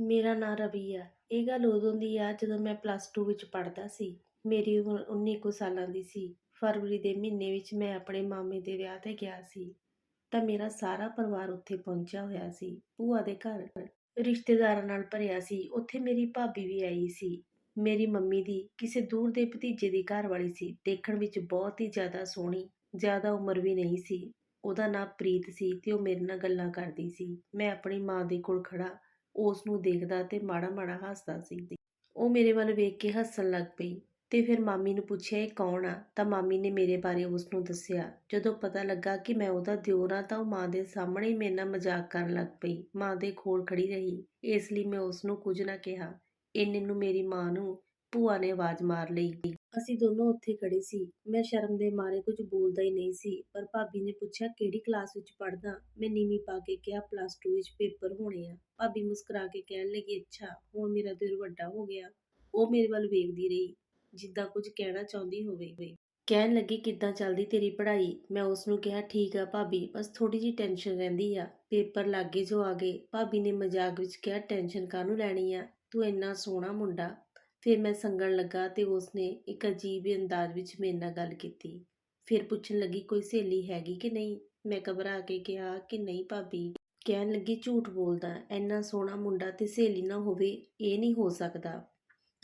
ਮੇਰਾ ਨਾਂ ਰਵੀ ਆ। ਇਹ ਗੱਲ ਉਦੋਂ ਦੀ ਆ ਜਦੋਂ ਮੈਂ ਪਲੱਸ ਟੂ ਵਿੱਚ ਪੜ੍ਹਦਾ ਸੀ। ਮੇਰੀ ਉਮਰ 19 ਕੁ ਸਾਲਾਂ ਦੀ ਸੀ। ਫਰਵਰੀ ਦੇ ਮਹੀਨੇ ਵਿੱਚ ਮੈਂ ਆਪਣੇ ਮਾਮੇ ਦੇ ਵਿਆਹ ਤੇ ਗਿਆ ਸੀ। ਤਾਂ ਮੇਰਾ ਸਾਰਾ ਪਰਿਵਾਰ ਉੱਥੇ ਪਹੁੰਚਿਆ ਹੋਇਆ ਸੀ। ਭੂਆ ਦੇ ਘਰ ਰਿਸ਼ਤੇਦਾਰਾਂ ਨਾਲ ਭਰਿਆ ਸੀ। ਉੱਥੇ ਮੇਰੀ ਭਾਬੀ ਵੀ ਆਈ ਸੀ। ਮੇਰੀ ਮੰਮੀ ਦੀ ਕਿਸੇ ਦੂਰ ਦੇ ਭਤੀਜੇ ਦੀ ਘਰ ਵਾਲੀ ਸੀ। ਦੇਖਣ ਵਿੱਚ ਬਹੁਤ ਹੀ ਜ਼ਿਆਦਾ ਸੋਹਣੀ, ਜ਼ਿਆਦਾ ਉਮਰ ਵੀ ਨਹੀਂ ਸੀ। ਉਹਦਾ ਨਾਂ ਪ੍ਰੀਤ ਸੀ ਤੇ ਉਹ ਮੇਰੇ ਨਾਲ ਗੱਲਾਂ ਕਰਦੀ ਸੀ। ਮੈਂ ਆਪਣੀ ਮਾਂ ਦੇ ਕੋਲ ਖੜਾ ਉਸ ਨੂੰ ਦੇਖਦਾ ਤੇ ਮਾੜਾ ਮਾੜਾ ਹੱਸਦਾ ਸੀ। ਉਹ ਮੇਰੇ ਵੱਲ ਵੇਖ ਕੇ ਹੱਸਣ ਲੱਗ ਪਈ ਤੇ ਫਿਰ ਮਾਮੀ ਨੂੰ ਪੁੱਛਿਆ, ਇਹ ਕੌਣ ਆ? ਤਾਂ ਮਾਮੀ ਨੇ ਮੇਰੇ ਬਾਰੇ ਉਸ ਨੂੰ ਦੱਸਿਆ। ਜਦੋਂ ਪਤਾ ਲੱਗਾ ਕਿ ਮੈਂ ਉਹਦਾ ਦਿਓਰ ਆ ਤਾਂ ਉਹ ਮਾਂ ਦੇ ਸਾਹਮਣੇ ਹੀ ਮੇਰੇ ਨਾਲ ਮਜ਼ਾਕ ਕਰਨ ਲੱਗ ਪਈ। ਮਾਂ ਦੇ ਖੋਲ ਖੜੀ ਰਹੀ। ਇਸ ਲਈ ਮੈਂ ਉਸ ਨੂੰ ਕੁਝ ਨਾ ਕਿਹਾ। ਇੰਨੇ ਨੂੰ ਮੇਰੀ ਮਾਂ ਨੂੰ ਭੂਆ ਨੇ ਆਵਾਜ਼ ਮਾਰ ਲਈ। ਅਸੀਂ ਦੋਨੋਂ ਉੱਥੇ ਖੜੇ ਸੀ। ਮੈਂ ਸ਼ਰਮ ਦੇ ਮਾਰੇ ਕੁਝ ਬੋਲਦਾ ਹੀ ਨਹੀਂ ਸੀ, ਪਰ ਭਾਬੀ ਨੇ ਪੁੱਛਿਆ, ਕਿਹੜੀ ਕਲਾਸ ਵਿੱਚ ਪੜ੍ਹਦਾ? ਮੈਂ ਨੀਵੀਂ ਪਾ ਕੇ ਕਿਹਾ ਪਲੱਸ 2 ਵਿੱਚ ਪੇਪਰ ਹੋਣੇ ਆ। ਭਾਬੀ ਮੁਸਕਰਾ ਕੇ ਕਹਿਣ ਲੱਗੀ, ਅੱਛਾ, ਹੁਣ ਮੇਰਾ ਦਿਲ ਵੱਡਾ ਹੋ ਗਿਆ। ਉਹ ਮੇਰੇ ਵੱਲ ਵੇਖਦੀ ਰਹੀ, ਜਿੱਦਾਂ ਕੁਝ ਕਹਿਣਾ ਚਾਹੁੰਦੀ ਹੋਵੇ। ਕਹਿਣ ਲੱਗੀ, ਕਿੱਦਾਂ ਚੱਲਦੀ ਤੇਰੀ ਪੜ੍ਹਾਈ? ਮੈਂ ਉਸ ਨੂੰ ਕਿਹਾ, ਠੀਕ ਆ ਭਾਬੀ, ਬਸ ਥੋੜੀ ਜੀ ਟੈਨਸ਼ਨ ਰਹਿੰਦੀ ਆ। ਪੇਪਰ ਲੱਗੇ ਜੋ ਆ ਗਏ। ਭਾਬੀ ਨੇ ਮਜ਼ਾਕ ਵਿੱਚ ਕਿਹਾ ਟੈਨਸ਼ਨ ਕਾਹਨੂੰ ਲੈਣੀ ਆ? ਤੂੰ ਇੰਨਾ ਸੋਹਣਾ ਮੁੰਡਾ ਫਿਰ ਮੈਂ ਸੰਗਣ ਲੱਗਾ ਤੇ ਉਸਨੇ ਇੱਕ ਅਜੀਬ ਅੰਦਾਜ਼ ਵਿੱਚ ਮੇਰੇ ਨਾਲ ਗੱਲ ਕੀਤੀ। ਫਿਰ ਪੁੱਛਣ ਲੱਗੀ, ਕੋਈ ਸਹੇਲੀ ਹੈਗੀ ਕਿ ਨਹੀਂ? ਮੈਂ ਘਬਰਾ ਕੇ ਕਿਹਾ ਕਿ ਨਹੀਂ ਭਾਬੀ। ਕਹਿਣ ਲੱਗੀ, ਝੂਠ ਬੋਲਦਾ, ਇੰਨਾ ਸੋਹਣਾ ਮੁੰਡਾ ਤੇ ਸਹੇਲੀ ਨਾ ਹੋਵੇ, ਇਹ ਨਹੀਂ ਹੋ ਸਕਦਾ।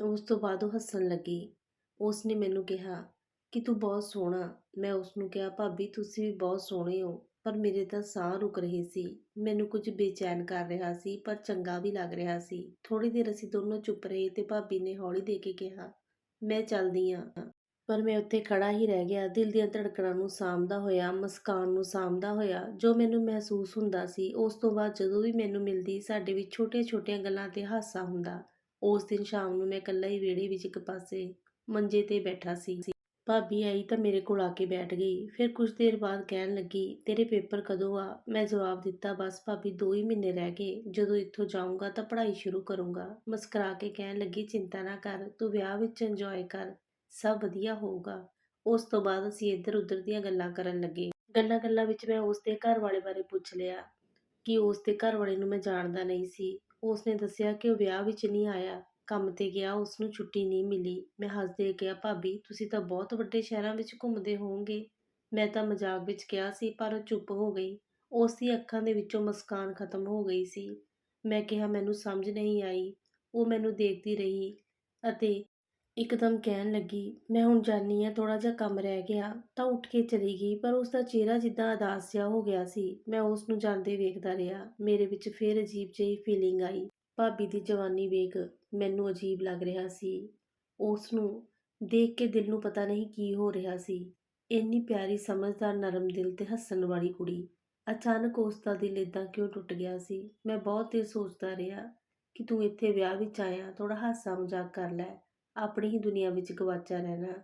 ਉਸ ਤੋਂ ਬਾਅਦ ਉਹ ਹੱਸਣ ਲੱਗੀ। ਉਸਨੇ ਮੈਨੂੰ ਕਿਹਾ, ਕਿ ਤੂੰ ਬਹੁਤ ਸੋਹਣਾ। ਮੈਂ ਉਸ ਨੂੰ ਕਿਹਾ, ਭਾਬੀ, ਤੁਸੀਂ ਵੀ ਬਹੁਤ ਸੋਹਣੇ ਹੋ। ਪਰ ਮੇਰੇ ਤਾਂ ਸਾਹ ਰੁਕ ਰਹੇ ਸੀ। ਮੈਨੂੰ ਕੁਝ ਬੇਚੈਨ ਕਰ ਰਿਹਾ ਸੀ, ਪਰ ਚੰਗਾ ਵੀ ਲੱਗ ਰਿਹਾ ਸੀ। ਥੋੜੀ ਦੇਰ ਅਸੀਂ ਦੋਨੋਂ ਚੁੱਪ ਰਹੇ ਤੇ ਭਾਬੀ ਨੇ ਹੌਲੀ ਦੇ ਕੇ ਕਿਹਾ, ਮੈਂ ਚੱਲਦੀ ਆਂ। ਪਰ ਮੈਂ ਉੱਥੇ ਖੜਾ ਹੀ ਰਹਿ ਗਿਆ। ਦਿਲ ਦੀਆਂ ਧੜਕਣਾਂ ਨੂੰ ਸਾਂਭਦਾ ਹੋਇਆ, ਮੁਸਕਾਨ ਨੂੰ ਸਾਂਭਦਾ ਹੋਇਆ, ਜੋ ਮੈਨੂੰ ਮਹਿਸੂਸ ਹੁੰਦਾ ਸੀ, ਉਸ ਤੋਂ ਬਾਅਦ ਜਦੋਂ ਵੀ ਮੈਨੂੰ ਮਿਲਦੀ, ਸਾਡੇ ਵਿੱਚ ਛੋਟੀਆਂ-ਛੋਟੀਆਂ ਗੱਲਾਂ ਤੇ ਹਾਸਾ ਹੁੰਦਾ। ਉਸ ਦਿਨ ਸ਼ਾਮ ਨੂੰ ਮੈਂ ਇਕੱਲਾ ਹੀ ਵਿਹੜੇ ਵਿੱਚ ਇੱਕ ਪਾਸੇ ਮੰਜੇ ਤੇ ਬੈਠਾ ਸੀ। ਭਾਬੀ ਆਈ ਤਾਂ ਮੇਰੇ ਕੋਲ ਆ ਕੇ ਬੈਠ ਗਈ। ਫਿਰ ਕੁਝ ਦੇਰ ਬਾਅਦ ਕਹਿਣ ਲੱਗੀ, ਤੇਰੇ ਪੇਪਰ ਕਦੋਂ ਆ? ਮੈਂ ਜਵਾਬ ਦਿੱਤਾ, ਬਸ ਭਾਬੀ 2 ਹੀ ਮਹੀਨੇ ਰਹਿ ਗਏ। ਜਦੋਂ ਇੱਥੋਂ ਜਾਊਂਗਾ ਤਾਂ ਪੜ੍ਹਾਈ ਸ਼ੁਰੂ ਕਰੂੰਗਾ। ਮੁਸਕਰਾ ਕੇ ਕਹਿਣ ਲੱਗੀ, ਚਿੰਤਾ ਨਾ ਕਰ, ਤੂੰ ਵਿਆਹ ਵਿੱਚ ਇੰਜੋਏ ਕਰ। ਸਭ ਵਧੀਆ ਹੋਊਗਾ। ਉਸ ਤੋਂ ਬਾਅਦ ਅਸੀਂ ਇੱਧਰ ਉੱਧਰ ਦੀਆਂ ਗੱਲਾਂ ਕਰਨ ਲੱਗੇ। ਗੱਲਾਂ ਗੱਲਾਂ ਵਿੱਚ ਮੈਂ ਉਸ ਦੇ ਘਰ ਵਾਲੇ ਬਾਰੇ ਪੁੱਛ ਲਿਆ ਕਿ ਉਸ ਦੇ ਘਰ ਵਾਲੇ ਨੂੰ ਮੈਂ ਜਾਣਦਾ ਨਹੀਂ ਸੀ। ਉਸ ਨੇ ਦੱਸਿਆ ਕਿ ਉਹ ਵਿਆਹ ਵਿੱਚ ਨਹੀਂ ਆਇਆ। ਕੰਮ ਤੇ ਗਿਆ ਉਸ ਨੂੰ ਛੁੱਟੀ ਨਹੀਂ ਮਿਲੀ। ਮੈਂ ਹੱਸਦੇ ਕਿਹਾ, ਭਾਬੀ, ਤੁਸੀਂ ਤਾਂ ਬਹੁਤ ਵੱਡੇ ਸ਼ਹਿਰਾਂ ਵਿੱਚ ਘੁੰਮਦੇ ਹੋਵੋਗੇ। ਮੈਂ ਤਾਂ ਮਜ਼ਾਕ ਵਿੱਚ ਕਿਹਾ ਸੀ, ਪਰ ਉਹ ਚੁੱਪ ਹੋ ਗਈ। ਉਸ ਦੀ ਅੱਖਾਂ ਦੇ ਵਿੱਚੋਂ ਮੁਸਕਾਨ ਖਤਮ ਹੋ ਗਈ ਸੀ। ਮੈਂ ਕਿਹਾ, ਮੈਨੂੰ ਸਮਝ ਨਹੀਂ ਆਈ। ਉਹ ਮੈਨੂੰ ਦੇਖਦੀ ਰਹੀ ਅਤੇ ਇੱਕਦਮ ਕਹਿਣ ਲੱਗੀ, ਮੈਂ ਹੁਣ ਜਾਣੀ ਆ ਥੋੜਾ ਜਿਹਾ ਕੰਮ ਰਹਿ ਗਿਆ। ਤਾਂ ਉੱਠ ਕੇ ਚਲੀ ਗਈ, ਪਰ ਉਸ ਦਾ ਚਿਹਰਾ ਜਿੱਦਾਂ ਅਦਾਸ ਜਿਹਾ ਹੋ ਗਿਆ ਸੀ। ਮੈਂ ਉਸ ਨੂੰ ਜਾਂਦੇ ਵੇਖਦਾ ਰਿਹਾ। ਮੇਰੇ ਵਿੱਚ ਫਿਰ ਅਜੀਬ ਜਿਹੀ ਫੀਲਿੰਗ ਆਈ। ਭਾਬੀ ਦੀ ਜਵਾਨੀ ਵੇਖ ਮੈਨੂੰ ਅਜੀਬ ਲੱਗ ਰਿਹਾ ਸੀ। ਉਸ ਨੂੰ ਦੇਖ ਕੇ ਦਿਲ ਨੂੰ ਪਤਾ ਨਹੀਂ ਕੀ ਹੋ ਰਿਹਾ ਸੀ। ਇੰਨੀ ਪਿਆਰੀ, ਸਮਝਦਾਰ, ਨਰਮ ਦਿਲ ਤੇ ਹੱਸਣ ਵਾਲੀ ਕੁੜੀ ਅਚਾਨਕ ਉਸ ਦਾ ਦਿਲ ਇਦਾਂ ਕਿਉਂ ਟੁੱਟ ਗਿਆ ਸੀ? ਮੈਂ ਬਹੁਤ ਦੇਰ ਸੋਚਦਾ ਰਿਹਾ ਕਿ ਤੂੰ ਇੱਥੇ ਵਿਆਹ ਵਿੱਚ ਆਇਆ ਥੋੜਾ ਹਾਸਾ ਮਜ਼ਾਕ ਕਰ ਲੈ, ਆਪਣੀ ਹੀ ਦੁਨੀਆ ਵਿੱਚ ਗਵਾਚਾ ਰਹਿਣਾ,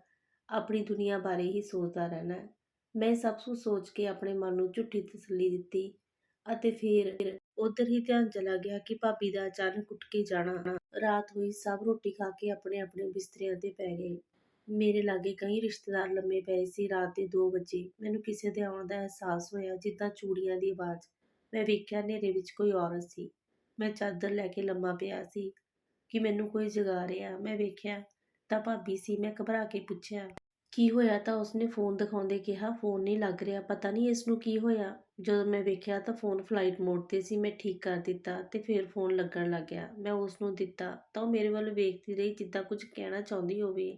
ਆਪਣੀ ਦੁਨੀਆ ਬਾਰੇ ਹੀ ਸੋਚਦਾ ਰਹਿਣਾ। ਮੈਂ ਸਭ ਕੁਝ ਸੋਚ ਕੇ ਆਪਣੇ ਮਨ ਨੂੰ ਝੂਠੀ ਤਸੱਲੀ ਦਿੱਤੀ ਅਤੇ ਫਿਰ ਉਧਰ ਹੀ ਧਿਆਨ ਚਲਾ ਗਿਆ ਕਿ ਭਾਬੀ ਦਾ ਅਚਾਨਕ ਉੱਠ ਕੇ ਜਾਣਾ। ਰਾਤ ਹੋਈ ਸਭ ਰੋਟੀ ਖਾ ਕੇ ਆਪਣੇ ਆਪਣੇ ਬਿਸਤਰਿਆਂ ਤੇ ਪੈ ਗਏ। ਮੇਰੇ ਲਾਗੇ ਕਈ ਰਿਸ਼ਤੇਦਾਰ ਲੰਮੇ ਪਏ ਸੀ ਰਾਤ ਦੇ 2 ਵਜੇ। ਮੈਨੂੰ ਕਿਸੇ ਦੇ ਆਉਣ ਦਾ ਅਹਿਸਾਸ ਹੋਇਆ ਜਿੱਦਾਂ ਚੂੜੀਆਂ ਦੀ ਆਵਾਜ਼। ਮੈਂ ਵੇਖਿਆ ਹਨੇਰੇ ਵਿੱਚ ਕੋਈ ਔਰਤ ਸੀ। ਮੈਂ ਚਾਦਰ ਲੈ ਕੇ ਲੰਮਾ ਪਿਆ ਸੀ ਕਿ ਮੈਨੂੰ ਕੋਈ ਜਗਾ ਰਿਹਾ। ਮੈਂ ਵੇਖਿਆ ਤਾਂ ਭਾਬੀ ਸੀ। ਮੈਂ ਘਬਰਾ ਕੇ ਪੁੱਛਿਆ, ਕੀ ਹੋਇਆ? ਤਾਂ ਉਸਨੇ ਫੋਨ ਦਿਖਾਉਂਦੇ ਕਿਹਾ, ਫੋਨ ਨਹੀਂ ਲੱਗ ਰਿਹਾ। ਪਤਾ ਨਹੀਂ ਇਸ ਨੂੰ ਕੀ ਹੋਇਆ? ਜਦੋਂ ਮੈਂ ਵੇਖਿਆ ਤਾਂ ਫੋਨ ਫਲਾਈਟ ਮੋਡ ਤੇ ਸੀ, ਮੈਂ ਠੀਕ ਕਰ ਦਿੱਤਾ ਅਤੇ ਫਿਰ ਫੋਨ ਲੱਗਣ ਲੱਗ ਗਿਆ। ਮੈਂ ਉਸ ਨੂੰ ਦਿੱਤਾ ਤਾਂ ਉਹ ਮੇਰੇ ਵੱਲ ਵੇਖਦੀ ਰਹੀ ਜਿੱਦਾਂ ਕੁਝ ਕਹਿਣਾ ਚਾਹੁੰਦੀ ਹੋਵੇ।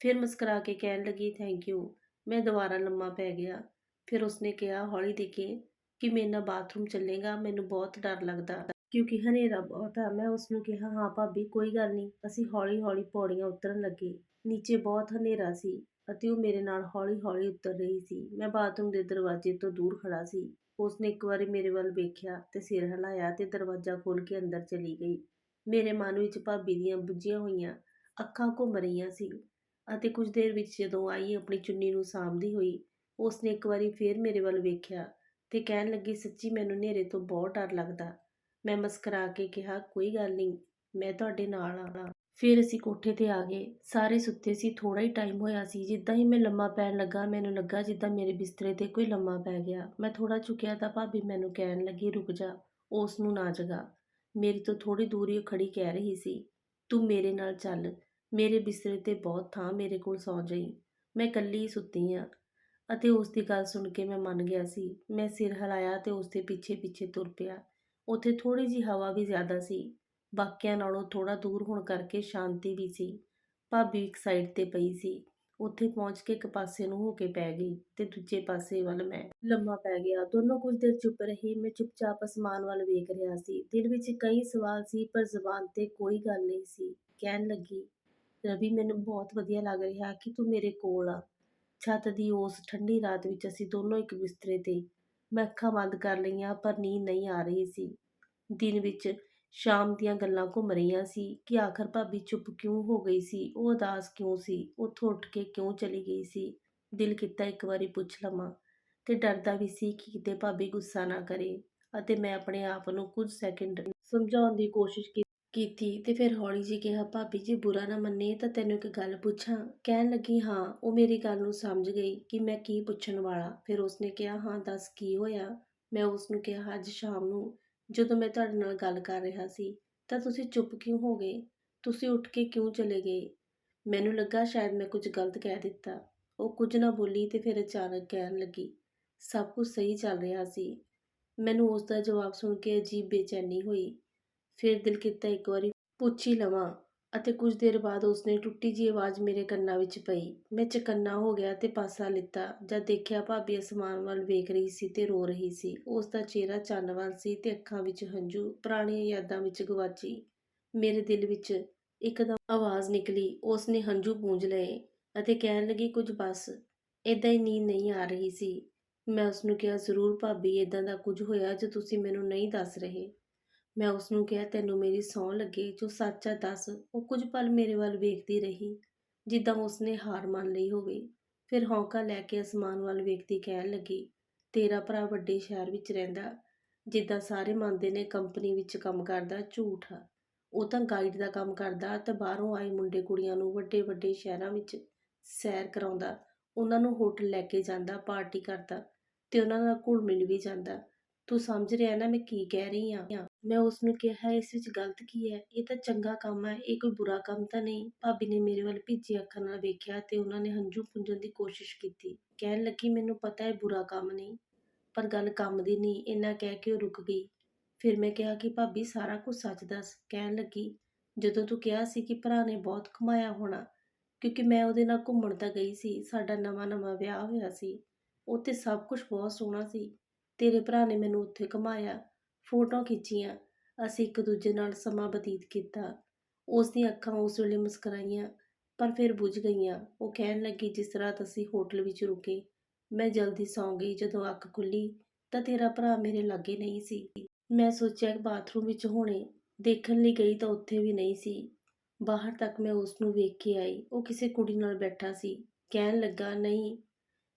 ਫਿਰ ਮੁਸਕਰਾ ਕੇ ਕਹਿਣ ਲੱਗੀ ਥੈਂਕ ਯੂ ਮੈਂ ਦੁਬਾਰਾ ਲੰਮਾ ਪੈ ਗਿਆ। ਫਿਰ ਉਸਨੇ ਕਿਹਾ, ਹੌਲੀ ਦੇ ਕੇ ਕਿ ਮੇਰੇ ਨਾਲ ਬਾਥਰੂਮ ਚੱਲੇਗਾ, ਮੈਨੂੰ ਬਹੁਤ ਡਰ ਲੱਗਦਾ ਕਿਉਂਕਿ ਹਨੇਰਾ ਬਹੁਤ ਆ ਮੈਂ ਉਸ ਨੂੰ ਕਿਹਾ, ਹਾਂ ਭਾਬੀ, ਕੋਈ ਗੱਲ ਨਹੀਂ। ਅਸੀਂ ਹੌਲੀ ਹੌਲੀ ਪੌੜੀਆਂ ਉਤਰਨ ਲੱਗੇ। ਨੀਚੇ ਬਹੁਤ ਹਨੇਰਾ ਸੀ ਅਤੇ ਉਹ ਮੇਰੇ ਨਾਲ ਹੌਲੀ ਹੌਲੀ ਉਤਰ ਰਹੀ ਸੀ। ਮੈਂ ਬਾਥਰੂਮ ਦੇ ਦਰਵਾਜ਼ੇ ਤੋਂ ਦੂਰ ਖੜਾ ਸੀ। ਉਸਨੇ ਇੱਕ ਵਾਰੀ ਮੇਰੇ ਵੱਲ ਵੇਖਿਆ ਤੇ ਸਿਰ ਹਿਲਾਇਆ ਤੇ ਦਰਵਾਜ਼ਾ ਖੋਲ੍ਹ ਕੇ ਅੰਦਰ ਚਲੀ ਗਈ। ਮੇਰੇ ਮਨ ਵਿੱਚ ਭਾਬੀ ਦੀਆਂ ਬੁੱਝੀਆਂ ਹੋਈਆਂ ਅੱਖਾਂ ਘੁੰਮ ਰਹੀਆਂ ਸੀ ਅਤੇ ਕੁਝ ਦੇਰ ਵਿੱਚ ਜਦੋਂ ਆਈ ਆਪਣੀ ਚੁੰਨੀ ਨੂੰ ਸਾਂਭਦੀ ਹੋਈ, ਉਸਨੇ ਇੱਕ ਵਾਰੀ ਫੇਰ ਮੇਰੇ ਵੱਲ ਵੇਖਿਆ ਤੇ ਕਹਿਣ ਲੱਗੀ, ਸੱਚੀ ਮੈਨੂੰ ਹਨੇਰੇ ਤੋਂ ਬਹੁਤ ਡਰ ਲੱਗਦਾ। ਮੈਂ ਮੁਸਕਰਾ ਕੇ ਕਿਹਾ, ਕੋਈ ਗੱਲ ਨਹੀਂ। ਮੈਂ ਤੁਹਾਡੇ ਨਾਲ ਆ। ਫਿਰ ਅਸੀਂ ਕੋਠੇ ਤੇ ਆ ਗਏ। ਸਾਰੇ ਸੁੱਤੇ ਸੀ ਥੋੜਾ ਹੀ ਟਾਈਮ ਹੋਇਆ ਸੀ। ਜਿੱਦਾਂ ਹੀ ਮੈਂ ਲੰਮਾ ਪੈਣ ਲੱਗਾ, ਮੈਨੂੰ ਲੱਗਾ ਜਿੱਦਾਂ ਮੇਰੇ ਬਿਸਤਰੇ ਤੇ ਕੋਈ ਲੰਮਾ ਪੈ ਗਿਆ। ਮੈਂ ਥੋੜਾ ਝੁਕਿਆ ਤਾਂ ਭਾਬੀ ਮੈਨੂੰ ਕਹਿਣ ਲੱਗੀ, ਰੁਕ ਜਾ, ਉਸ ਨੂੰ ਨਾ ਜਗਾ। ਮੇਰੀ ਤੋਂ ਥੋੜੀ ਦੂਰੀ ਉਹ ਖੜੀ ਕਹਿ ਰਹੀ ਸੀ, ਤੂੰ ਮੇਰੇ ਨਾਲ ਚੱਲ। ਮੇਰੇ ਬਿਸਤਰੇ ਤੇ ਬਹੁਤ ਥਾਂ ਮੇਰੇ ਕੋਲ ਸੌ ਜਾਈ। ਮੈਂ ਇਕੱਲੀ ਹੀ ਸੁੱਤੀ ਆ। ਅਤੇ ਉਸ ਦੀ ਗੱਲ ਸੁਣ ਕੇ ਮੈਂ ਮੰਨ ਗਿਆ ਸੀ। ਮੈਂ ਸਿਰ ਹਿਲਾਇਆ ਤੇ ਉਸ ਦੇ ਪਿੱਛੇ ਪਿੱਛੇ ਤੁਰ ਪਿਆ। ਉੱਥੇ ਥੋੜੀ ਜੀ ਹਵਾ ਵੀ ਜ਼ਿਆਦਾ ਸੀ। ਬਾਕਿਆਂ ਨਾਲੋਂ ਥੋੜਾ ਦੂਰ ਹੋਣ ਕਰਕੇ ਸ਼ਾਂਤੀ ਵੀ ਸੀ। ਭਾਬੀ ਇੱਕ ਸਾਈਡ ਤੇ ਪਈ ਸੀ। ਉੱਥੇ ਪਹੁੰਚ ਕੇ ਇੱਕ ਪਾਸੇ ਨੂੰ ਹੋ ਕੇ ਪੈ ਗਈ ਤੇ ਦੂਜੇ ਪਾਸੇ ਵੱਲ ਮੈਂ। ਲੰਮਾ ਪੈ ਗਿਆ। ਦੋਨੋਂ ਕੁਝ ਦੇਰ ਚੁੱਪ ਰਹੇ। ਮੈਂ ਚੁੱਪਚਾਪ ਅਸਮਾਨ ਵੱਲ ਵੇਖ ਰਿਹਾ ਸੀ। ਦਿਲ ਵਿੱਚ ਕਈ ਸਵਾਲ ਸੀ, ਪਰ ਜ਼ੁਬਾਨ ਤੇ ਕੋਈ ਗੱਲ ਨਹੀਂ ਸੀ। ਕਹਿਣ ਲੱਗੀ, ਰਵੀ, ਮੈਨੂੰ ਬਹੁਤ ਵਧੀਆ ਲੱਗ ਰਿਹਾ ਕਿ ਤੂੰ ਮੇਰੇ ਕੋਲ ਆ। ਛੱਤ ਦੀ ਉਸ ਠੰਡੀ ਰਾਤ ਵਿੱਚ ਅਸੀਂ ਦੋਨੋਂ ਇੱਕ ਬਿਸਤਰੇ ਤੇ ਮੈਂ ਅੱਖਾਂ ਬੰਦ ਕਰ ਲਈਆਂ, ਪਰ ਨੀਂਦ ਨਹੀਂ ਆ ਰਹੀ ਸੀ। ਦਿਨ ਵਿੱਚ ਸ਼ਾਮ ਦੀਆਂ ਗੱਲਾਂ ਘੁੰਮ ਰਹੀਆਂ ਸੀ ਕਿ ਆਖਰ ਭਾਬੀ ਚੁੱਪ ਕਿਉਂ ਹੋ ਗਈ ਸੀ? ਉਹ ਉਦਾਸ ਕਿਉਂ ਸੀ? ਉੱਥੋਂ ਉੱਠ ਕੇ ਕਿਉਂ ਚਲੀ ਗਈ ਸੀ? ਦਿਲ ਕੀਤਾ ਇੱਕ ਵਾਰੀ ਪੁੱਛ ਲਵਾਂ ਤੇ ਡਰਦਾ ਵੀ ਸੀ ਕਿ ਕਿਤੇ ਭਾਬੀ ਗੁੱਸਾ ਨਾ ਕਰੇ ਅਤੇ ਮੈਂ ਆਪਣੇ ਆਪ ਨੂੰ ਕੁਝ ਸੈਕਿੰਡ ਸਮਝਾਉਣ ਦੀ ਕੋਸ਼ਿਸ਼ ਕੀਤੀ ਤੇ ਫਿਰ ਹੌਲੀ ਜੀ ਕਿਹਾ, ਭਾਬੀ ਜੀ ਬੁਰਾ ਨਾ ਮੰਨੇ ਤਾਂ ਤੈਨੂੰ ਇੱਕ ਗੱਲ ਪੁੱਛਾਂ? ਕਹਿਣ ਲੱਗੀ, ਹਾਂ। ਉਹ ਮੇਰੀ ਗੱਲ ਨੂੰ ਸਮਝ ਗਈ ਕਿ ਮੈਂ ਕੀ ਪੁੱਛਣ ਵਾਲਾ। ਫਿਰ ਉਸਨੇ ਕਿਹਾ, ਹਾਂ, ਦੱਸ ਕੀ ਹੋਇਆ? ਮੈਂ ਉਸ ਨੂੰ ਕਿਹਾ, ਅੱਜ ਸ਼ਾਮ ਨੂੰ ਜਦੋਂ ਮੈਂ ਤੁਹਾਡੇ ਨਾਲ ਗੱਲ ਕਰ ਰਿਹਾ ਸੀ, ਤਾਂ ਤੁਸੀਂ ਚੁੱਪ ਕਿਉਂ ਹੋ ਗਏ? ਤੁਸੀਂ ਉੱਠ ਕੇ ਕਿਉਂ ਚਲੇ ਗਏ? ਮੈਨੂੰ ਲੱਗਾ ਸ਼ਾਇਦ ਮੈਂ ਕੁਝ ਗਲਤ ਕਹਿ ਦਿੱਤਾ। ਉਹ ਕੁਝ ਨਾ ਬੋਲੀ ਤੇ ਫਿਰ ਅਚਾਨਕ ਕਹਿਣ ਲੱਗੀ, ਸਭ ਕੁਝ ਸਹੀ ਚੱਲ ਰਿਹਾ ਸੀ। ਮੈਨੂੰ ਉਸ ਦਾ ਜਵਾਬ ਸੁਣ ਕੇ ਅਜੀਬ ਬੇਚੈਨੀ ਹੋਈ। ਫਿਰ ਦਿਲ ਕੀਤਾ ਇੱਕ ਵਾਰੀ ਪੁੱਛ ਹੀ ਲਵਾਂ ਅਤੇ ਕੁਝ ਦੇਰ ਬਾਅਦ ਉਸਨੇ ਟੁੱਟੀ ਜੀ ਆਵਾਜ਼ ਮੇਰੇ ਕੰਨਾਂ ਵਿੱਚ ਪਈ। ਮੈਂ ਚਕੰਨਾ ਹੋ ਗਿਆ ਤੇ ਪਾਸਾ ਲਿੱਤਾ, ਜਦ ਦੇਖਿਆ ਭਾਬੀ ਅਸਮਾਨ ਵੱਲ ਵੇਖ ਰਹੀ ਸੀ ਤੇ ਰੋ ਰਹੀ ਸੀ। ਉਸ ਦਾ ਚਿਹਰਾ ਚੰਨ ਵੱਲ ਸੀ ਤੇ ਅੱਖਾਂ ਵਿੱਚ ਹੰਝੂ, ਪੁਰਾਣੀਆਂ ਯਾਦਾਂ ਵਿੱਚ ਗਵਾਚੀ। ਮੇਰੇ ਦਿਲ ਵਿੱਚ ਇੱਕਦਮ ਆਵਾਜ਼ ਨਿਕਲੀ। ਉਸ ਨੇ ਹੰਝੂ ਪੂੰਝ ਲਏ ਅਤੇ ਕਹਿਣ ਲੱਗੀ, ਕੁਝ ਬਸ ਇਦਾਂ ਹੀ ਨੀਂਦ ਨਹੀਂ ਆ ਰਹੀ ਸੀ। ਮੈਂ ਉਸ ਨੂੰ ਕਿਹਾ, ਜ਼ਰੂਰ ਭਾਬੀ ਇਦਾਂ ਦਾ ਕੁਝ ਹੋਇਆ ਜੋ ਤੁਸੀਂ ਮੈਨੂੰ ਨਹੀਂ ਦੱਸ ਰਹੇ। ਮੈਂ ਉਸ ਨੂੰ ਕਿਹਾ, ਤੈਨੂੰ ਮੇਰੀ ਸਹੁੰ ਲੱਗੇ, ਜੋ ਸੱਚ ਆ ਦੱਸ, ਉਹ ਕੁਝ ਪਲ ਮੇਰੇ ਵੱਲ ਵੇਖਦੀ ਰਹੀ, ਜਿੱਦਾਂ ਉਸਨੇ ਹਾਰ ਮੰਨ ਲਈ ਹੋਵੇ। ਫਿਰ ਹੌਂਕਾ ਲੈ ਕੇ ਅਸਮਾਨ ਵੱਲ ਵੇਖਦੀ ਕਹਿਣ ਲੱਗੀ, ਤੇਰਾ ਭਰਾ ਵੱਡੇ ਸ਼ਹਿਰ ਵਿੱਚ ਰਹਿੰਦਾ, ਜਿੱਦਾਂ ਸਾਰੇ ਮੰਨਦੇ ਨੇ ਕੰਪਨੀ ਵਿੱਚ ਕੰਮ ਕਰਦਾ, ਝੂਠ ਆ। ਉਹ ਤਾਂ ਗਾਈਡ ਦਾ ਕੰਮ ਕਰਦਾ ਤੇ ਬਾਹਰੋਂ ਆਏ ਮੁੰਡੇ ਕੁੜੀਆਂ ਨੂੰ ਵੱਡੇ ਵੱਡੇ ਸ਼ਹਿਰਾਂ ਵਿੱਚ ਸੈਰ ਕਰਾਉਂਦਾ, ਉਹਨਾਂ ਨੂੰ ਹੋਟਲ ਲੈ ਕੇ ਜਾਂਦਾ, ਪਾਰਟੀ ਕਰਦਾ ਤੇ ਉਹਨਾਂ ਨਾਲ ਘੁਲ ਮਿਲ ਵੀ ਜਾਂਦਾ। ਤੂੰ ਸਮਝ ਰਿਹਾ ਨਾ ਮੈਂ ਕੀ ਕਹਿ ਰਹੀ ਹਾਂ? ਮੈਂ ਉਸ ਨੂੰ ਕਿਹਾ, ਇਸ ਵਿੱਚ ਗਲਤ ਕੀ ਹੈ? ਇਹ ਤਾਂ ਚੰਗਾ ਕੰਮ ਹੈ, ਇਹ ਕੋਈ ਬੁਰਾ ਕੰਮ ਤਾਂ ਨਹੀਂ। ਭਾਬੀ ਨੇ ਮੇਰੇ ਵੱਲ ਭਿੱਜੀ ਅੱਖਾਂ ਨਾਲ ਵੇਖਿਆ ਅਤੇ ਉਹਨਾਂ ਨੇ ਹੰਝੂ ਪੁੰਝਣ ਦੀ ਕੋਸ਼ਿਸ਼ ਕੀਤੀ। ਕਹਿਣ ਲੱਗੀ, ਮੈਨੂੰ ਪਤਾ ਹੈ ਬੁਰਾ ਕੰਮ ਨਹੀਂ, ਪਰ ਗੱਲ ਕੰਮ ਦੀ ਨਹੀਂ। ਇੰਨਾ ਕਹਿ ਕੇ ਉਹ ਰੁਕ ਗਈ। ਫਿਰ ਮੈਂ ਕਿਹਾ ਕਿ, ਭਾਬੀ, ਸਾਰਾ ਕੁਝ ਸੱਚ ਦੱਸ। ਕਹਿਣ ਲੱਗੀ, ਜਦੋਂ ਤੂੰ ਕਿਹਾ ਸੀ ਕਿ ਭਰਾ ਨੇ ਬਹੁਤ ਕਮਾਇਆ ਹੋਣਾ, ਕਿਉਂਕਿ ਮੈਂ ਉਹਦੇ ਨਾਲ ਘੁੰਮਣ ਤਾਂ ਗਈ ਸੀ, ਸਾਡਾ ਨਵਾਂ ਨਵਾਂ ਵਿਆਹ ਹੋਇਆ ਸੀ, ਉੱਥੇ ਸਭ ਕੁਝ ਬਹੁਤ ਸੋਹਣਾ ਸੀ, ਤੇਰੇ ਭਰਾ ਨੇ ਮੈਨੂੰ ਉੱਥੇ ਘੁਮਾਇਆ ਫੋਟੋਆਂ ਖਿੱਚੀਆਂ, ਅਸੀਂ ਇੱਕ ਦੂਜੇ ਨਾਲ ਸਮਾਂ ਬਤੀਤ ਕੀਤਾ। ਉਸ ਦੀਆਂ ਅੱਖਾਂ ਉਸ ਵੇਲੇ ਮੁਸਕਰਾਈਆਂ, ਪਰ ਫਿਰ ਬੁਝ ਗਈਆਂ। ਉਹ ਕਹਿਣ ਲੱਗੀ, ਜਿਸ ਰਾਤ ਅਸੀਂ ਹੋਟਲ ਵਿੱਚ ਰੁਕੇ, ਮੈਂ ਜਲਦੀ ਸੌਂ ਗਈ। ਜਦੋਂ ਅੱਖ ਖੁੱਲੀ, ਤਾਂ ਤੇਰਾ ਭਰਾ ਮੇਰੇ ਲਾਗੇ ਨਹੀਂ ਸੀ। ਮੈਂ ਸੋਚਿਆ ਕਿ ਬਾਥਰੂਮ ਵਿੱਚ ਹੋਣੇ, ਦੇਖਣ ਲਈ ਗਈ ਤਾਂ ਉੱਥੇ ਵੀ ਨਹੀਂ ਸੀ। ਬਾਹਰ ਤੱਕ ਮੈਂ ਉਸ ਨੂੰ ਵੇਖ ਕੇ ਆਈ। ਉਹ ਕਿਸੇ ਕੁੜੀ ਨਾਲ ਬੈਠਾ ਸੀ। ਕਹਿਣ ਲੱਗਾ, ਨਹੀਂ।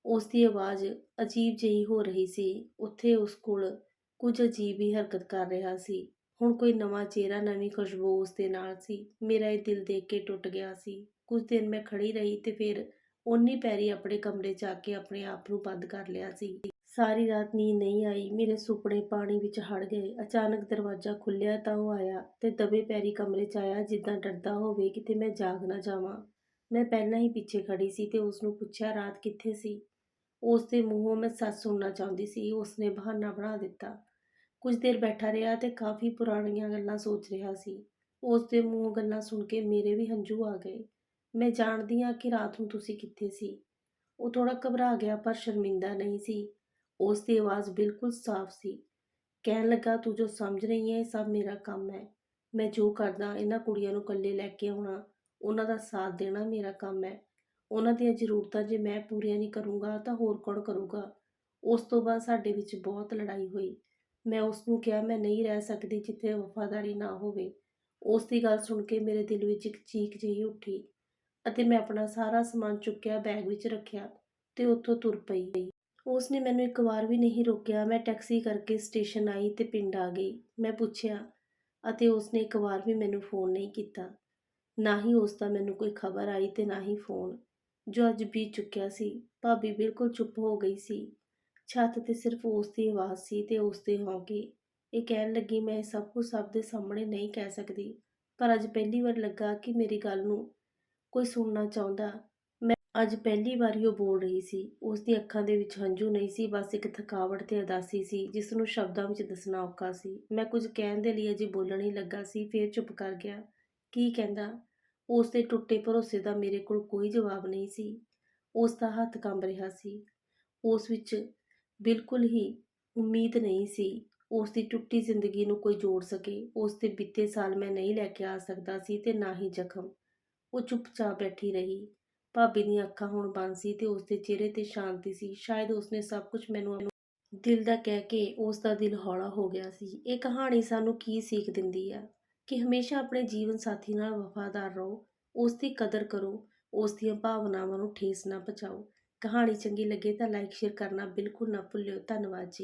ਉਸ ਦੀ ਆਵਾਜ਼ ਅਜੀਬ ਜਿਹੀ ਹੋ ਰਹੀ ਸੀ। ਉੱਥੇ ਉਸ ਕੋਲ ਕੁਝ ਅਜੀਬ ਹੀ ਹਰਕਤ ਕਰ ਰਿਹਾ ਸੀ। ਹੁਣ ਕੋਈ ਨਵਾਂ ਚਿਹਰਾ, ਨਵੀਂ ਖੁਸ਼ਬੂ ਉਸ ਦੇ ਨਾਲ ਸੀ। ਮੇਰਾ ਇਹ ਦਿਲ ਦੇਖ ਕੇ ਟੁੱਟ ਗਿਆ ਸੀ। ਕੁਝ ਦਿਨ ਮੈਂ ਖੜੀ ਰਹੀ ਤੇ ਫਿਰ ਓਨੀ ਪੈਰੀ ਆਪਣੇ ਕਮਰੇ 'ਚ ਆ ਕੇ ਆਪਣੇ ਆਪ ਨੂੰ ਬੰਦ ਕਰ ਲਿਆ ਸੀ। ਸਾਰੀ ਰਾਤ ਨੀਂਦ ਨਹੀਂ ਆਈ। ਮੇਰੇ ਸੁਪਨੇ ਪਾਣੀ ਵਿੱਚ ਹੜ ਗਏ। ਅਚਾਨਕ ਦਰਵਾਜ਼ਾ ਖੁੱਲਿਆ ਤਾਂ ਉਹ ਆਇਆ ਤੇ ਦਬੇ ਪੈਰੀ ਕਮਰੇ 'ਚ ਆਇਆ ਜਿੱਦਾਂ ਡਰਦਾ ਹੋਵੇ ਕਿਤੇ ਮੈਂ ਜਾਗ ਨਾ ਜਾਵਾਂ। ਮੈਂ ਪਹਿਲਾਂ ਹੀ ਪਿੱਛੇ ਖੜੀ ਸੀ ਤੇ ਉਸ ਨੂੰ ਪੁੱਛਿਆ, ਰਾਤ ਕਿੱਥੇ ਸੀ? ਉਸ ਦੇ ਮੂੰਹੋਂ ਮੈਂ ਸੱਚ ਸੁਣਨਾ ਚਾਹੁੰਦੀ ਸੀ, ਉਸਨੇ ਬਹਾਨਾ ਬਣਾ ਦਿੱਤਾ। ਕੁਝ ਦੇਰ ਬੈਠਾ ਰਿਹਾ ਤੇ ਕਾਫੀ ਪੁਰਾਣੀਆਂ ਗੱਲਾਂ ਸੋਚ ਰਿਹਾ ਸੀ। ਉਸ ਦੇ ਮੂੰਹੋਂ ਗੱਲਾਂ ਸੁਣ ਕੇ ਮੇਰੇ ਵੀ ਹੰਝੂ ਆ ਗਏ। ਮੈਂ ਜਾਣਦੀ ਹਾਂ ਕਿ ਰਾਤ ਨੂੰ ਤੁਸੀਂ ਕਿੱਥੇ ਸੀ। ਉਹ ਥੋੜਾ ਘਬਰਾ ਗਿਆ ਪਰ ਸ਼ਰਮਿੰਦਾ ਨਹੀਂ ਸੀ। ਉਸ ਦੀ ਆਵਾਜ਼ ਬਿਲਕੁਲ ਸਾਫ਼ ਸੀ। ਕਹਿਣ ਲੱਗਾ, ਤੂੰ ਜੋ ਸਮਝ ਰਹੀ ਹੈ, ਇਹ ਸਭ ਮੇਰਾ ਕੰਮ ਹੈ। ਮੈਂ ਜੋ ਕਰਦਾ, ਇਹਨਾਂ ਕੁੜੀਆਂ ਨੂੰ ਇਕੱਲੇ ਲੈ ਕੇ ਆਉਣਾ, ਉਹਨਾਂ ਦਾ ਸਾਥ ਦੇਣਾ ਮੇਰਾ ਕੰਮ ਹੈ। ਉਹਨਾਂ ਦੀਆਂ ਜ਼ਰੂਰਤਾਂ ਜੇ ਮੈਂ ਪੂਰੀਆਂ ਨਹੀਂ ਕਰੂੰਗਾ ਤਾਂ ਹੋਰ ਕੌਣ ਕਰੂਗਾ? ਉਸ ਤੋਂ ਬਾਅਦ ਸਾਡੇ ਵਿੱਚ ਬਹੁਤ ਲੜਾਈ ਹੋਈ। ਮੈਂ ਉਸ ਨੂੰ ਕਿਹਾ, ਮੈਂ ਨਹੀਂ ਰਹਿ ਸਕਦੀ ਜਿੱਥੇ ਵਫਾਦਾਰੀ ਨਾ ਹੋਵੇ। ਉਸ ਦੀ ਗੱਲ ਸੁਣ ਕੇ ਮੇਰੇ ਦਿਲ ਵਿੱਚ ਇੱਕ ਚੀਕ ਜਿਹੀ ਉੱਠੀ ਅਤੇ ਮੈਂ ਆਪਣਾ ਸਾਰਾ ਸਮਾਨ ਚੁੱਕਿਆ, ਬੈਗ ਵਿੱਚ ਰੱਖਿਆ ਤੇ ਉੱਥੋਂ ਤੁਰ ਪਈ। ਉਸ ਨੇ ਮੈਨੂੰ ਇੱਕ ਵਾਰ ਵੀ ਨਹੀਂ ਰੋਕਿਆ। ਮੈਂ ਟੈਕਸੀ ਕਰਕੇ ਸਟੇਸ਼ਨ ਆਈ ਤੇ ਪਿੰਡ ਆ ਗਈ। ਮੈਂ ਪੁੱਛਿਆ ਅਤੇ ਉਸ ਨੇ ਇੱਕ ਵਾਰ ਵੀ ਮੈਨੂੰ ਫੋਨ ਨਹੀਂ ਕੀਤਾ। ਨਾ ਹੀ ਉਸ ਦਾ ਮੈਨੂੰ ਕੋਈ ਖਬਰ ਆਈ ਤੇ ਨਾ ਹੀ ਫੋਨ। ਜੋ ਅੱਜ ਬੀਤ ਚੁੱਕਿਆ ਸੀ, ਭਾਬੀ ਬਿਲਕੁਲ ਚੁੱਪ ਹੋ ਗਈ ਸੀ। ਛੱਤ ਤੇ ਸਿਰਫ ਉਸ ਦੀ ਆਵਾਜ਼ ਸੀ ਤੇ ਉਸ ਦੇ ਹੌਂਕੇ। ਇਹ ਕਹਿਣ ਲੱਗੀ, ਮੈਂ ਸਭ ਕੁਝ ਸਭ ਦੇ ਸਾਹਮਣੇ ਨਹੀਂ ਕਹਿ ਸਕਦੀ, ਪਰ ਅੱਜ ਪਹਿਲੀ ਵਾਰ ਲੱਗਾ ਕਿ ਮੇਰੀ ਗੱਲ ਨੂੰ ਕੋਈ ਸੁਣਨਾ ਚਾਹੁੰਦਾ। ਮੈਂ ਅੱਜ ਪਹਿਲੀ ਵਾਰ ਉਹ ਬੋਲ ਰਹੀ ਸੀ। ਉਸ ਦੀ ਅੱਖਾਂ ਦੇ ਵਿੱਚ ਹੰਝੂ ਨਹੀਂ ਸੀ, ਬਸ ਇੱਕ ਥਕਾਵਟ ਤੇ ਉਦਾਸੀ ਸੀ, ਜਿਸ ਨੂੰ ਸ਼ਬਦਾਂ ਵਿੱਚ ਦੱਸਣਾ ਔਖਾ ਸੀ। ਮੈਂ ਕੁਝ ਕਹਿਣ ਦੇ ਲਈ ਅਜੇ ਬੋਲਣ ਹੀ ਲੱਗਾ ਸੀ, ਫੇਰ ਚੁੱਪ ਕਰ ਗਿਆ। ਕੀ ਕਹਿੰਦਾ? ਉਸ ਦੇ ਟੁੱਟੇ ਭਰੋਸੇ ਦਾ ਮੇਰੇ ਕੋਲ ਕੋਈ ਜਵਾਬ ਨਹੀਂ ਸੀ। ਉਸ ਦਾ ਹੱਥ ਕੰਬ ਰਿਹਾ ਸੀ। ਉਸ ਵਿੱਚ ਬਿਲਕੁਲ ਹੀ ਉਮੀਦ ਨਹੀਂ ਸੀ ਉਸ ਦੀ ਟੁੱਟੀ ਜ਼ਿੰਦਗੀ ਨੂੰ ਕੋਈ ਜੋੜ ਸਕੇ। ਉਸ ਦੇ ਬੀਤੇ ਸਾਲ ਮੈਂ ਨਹੀਂ ਲੈ ਕੇ ਆ ਸਕਦਾ ਸੀ ਤੇ ਨਾ ਹੀ ਜ਼ਖਮ। ਉਹ ਚੁੱਪਚਾਪ ਬੈਠੀ ਰਹੀ। ਭਾਬੀ ਦੀਆਂ ਅੱਖਾਂ ਹੁਣ ਬੰਦ ਸੀ ਤੇ ਉਸ ਦੇ ਚਿਹਰੇ ਤੇ ਸ਼ਾਂਤੀ ਸੀ। ਸ਼ਾਇਦ ਉਸਨੇ ਸਭ ਕੁਝ ਮੈਨੂੰ ਦਿਲ ਦਾ ਕਹਿ ਕੇ ਉਸ ਦਾ ਦਿਲ ਹੌਲਾ ਹੋ ਗਿਆ ਸੀ। ਇਹ ਕਹਾਣੀ ਸਾਨੂੰ ਕੀ ਸੀਖ ਦਿੰਦੀ ਹੈ ਕਿ ਹਮੇਸ਼ਾ ਆਪਣੇ ਜੀਵਨ ਸਾਥੀ ਨਾਲ ਵਫਾਦਾਰ ਰਹੋ, ਉਸ ਦੀ ਕਦਰ ਕਰੋ, ਉਸ ਦੀਆਂ ਭਾਵਨਾਵਾਂ ਨੂੰ ਠੇਸ ਨਾ ਪਹੁੰਚਾਓ। ਕਹਾਣੀ ਚੰਗੀ ਲੱਗੇ ਤਾਂ ਲਾਈਕ ਸ਼ੇਅਰ ਕਰਨਾ ਬਿਲਕੁਲ ਨਾ ਭੁੱਲਿਓ। ਧੰਨਵਾਦ ਜੀ।